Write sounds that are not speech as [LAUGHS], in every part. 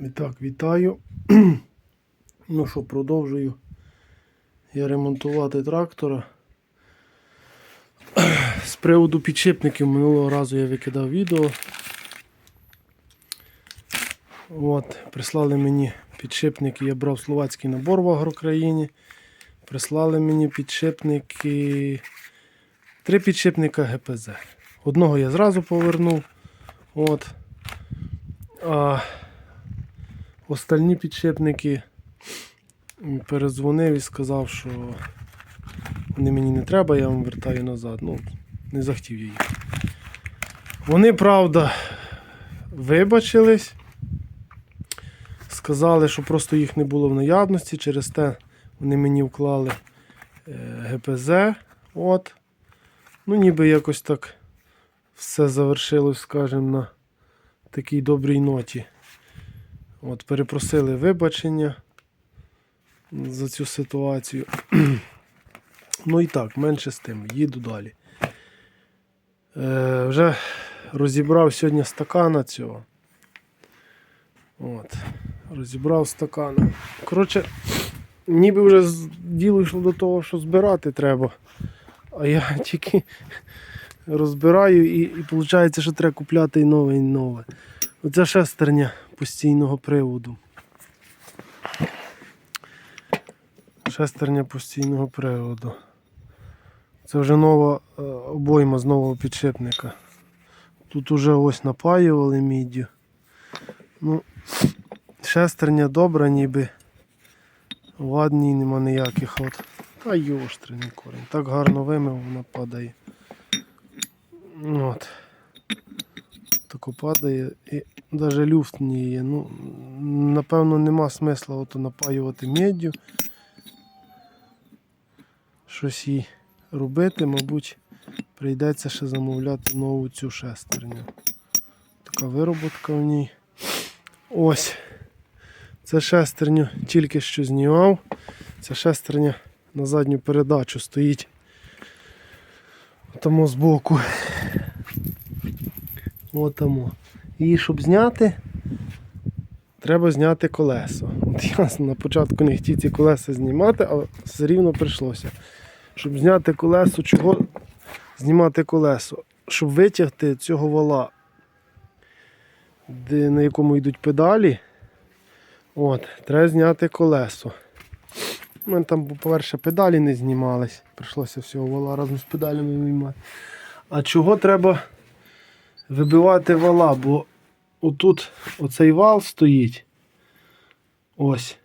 І так, вітаю. Ну що, продовжую я ремонтувати трактора. З приводу підшипників минулого разу я викидав відео. От, прислали мені підшипники, я брав словацький набор в Агрокраїні. Прислали мені підшипники. Три підшипника ГПЗ. Одного я зразу повернув. От. А остальні підшипники м, передзвонив і сказав, що вони мені не треба, я вам вертаю назад. Ну, не захотів я їх. Вони, правда, вибачились. Сказали, що просто їх не було в наявності, через те вони мені вклали е, ГПЗ. От. Ну, ніби якось так все завершилось, скажімо, на такій добрій ноті. От, перепросили вибачення за цю ситуацію. [CLEARS THROAT] ну і так, менше з тим, їду далі. Е, вже розібрав сьогодні стакана цього. От, розібрав стакана. Коротше, ніби вже діло йшло до того, що збирати треба. А я [LAUGHS] тільки розбираю і, і виходить, що треба купляти і нове, і нове. Оце шестерня постійного приводу. Шестерня постійного приводу. Це вже нова е, обойма з нового підшипника. Тут уже ось напаювали міддю. Ну, шестерня добра, ніби. Ладній нема ніяких от. Та йоштриний корінь. Так гарно вимив, вона падає. От. Тако падає і навіть люфт не є. Ну, напевно, нема смисла ото напаювати меддю. Щось їй робити, мабуть, прийдеться ще замовляти нову цю шестерню. Така вироботка в ній. Ось. Це шестерню тільки що знімав. Ця шестерня на задню передачу стоїть. Тому збоку. Отамо. І щоб зняти, треба зняти колесо. От я на початку не хотів ці колеса знімати, але все рівно прийшлося. Щоб зняти колесо, чого знімати колесо? Щоб витягти цього вала, де, на якому йдуть педалі. От, треба зняти колесо. У мене там, по-перше, педалі не знімались. Прийшлося всього вала разом з педалями виймати. А чого треба вибивати вала? Бо отут оцей вал стоїть. Ось.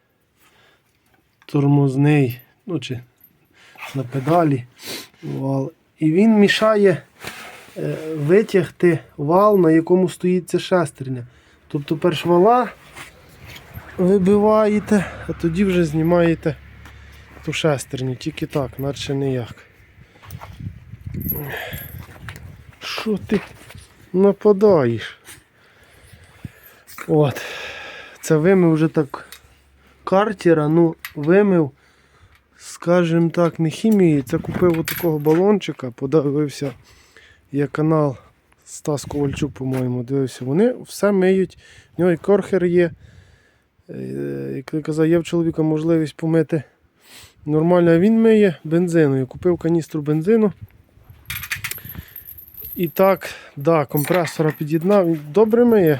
Тормозний. Ну чи на педалі вал. І він мішає е, витягти вал, на якому стоїть ця шестерня. Тобто перш вала вибиваєте, а тоді вже знімаєте ту шестерню. Тільки так, наче ніяк. Що ти нападаєш? От. Це вимив вже так картера, ну вимив, скажімо так, не хімії. Це купив отакого балончика, подивився, є канал Стас Ковальчук, по-моєму, дивився. Вони все миють. В нього і корхер є. Е, Як я казав, є в чоловіка можливість помити нормально, він миє бензиною. Купив каністру бензину. І так, да, компресора під'єднав, добре миє,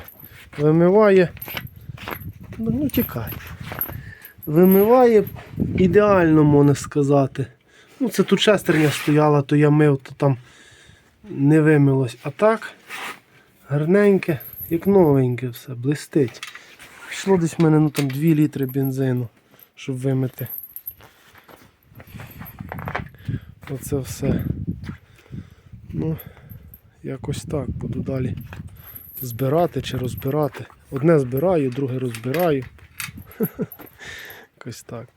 вимиває. Ну, ну тікай. Вимиває ідеально, можна сказати. Ну, це тут шестерня стояла, то я мив, то там не вимилось. А так, гарненьке, як новеньке все, блистить. Пішло десь в мене ну, там 2 літри бензину, щоб вимити. Оце все. Ну, якось так буду далі збирати чи розбирати. Одне збираю, друге розбираю. [LAUGHS] Якось так.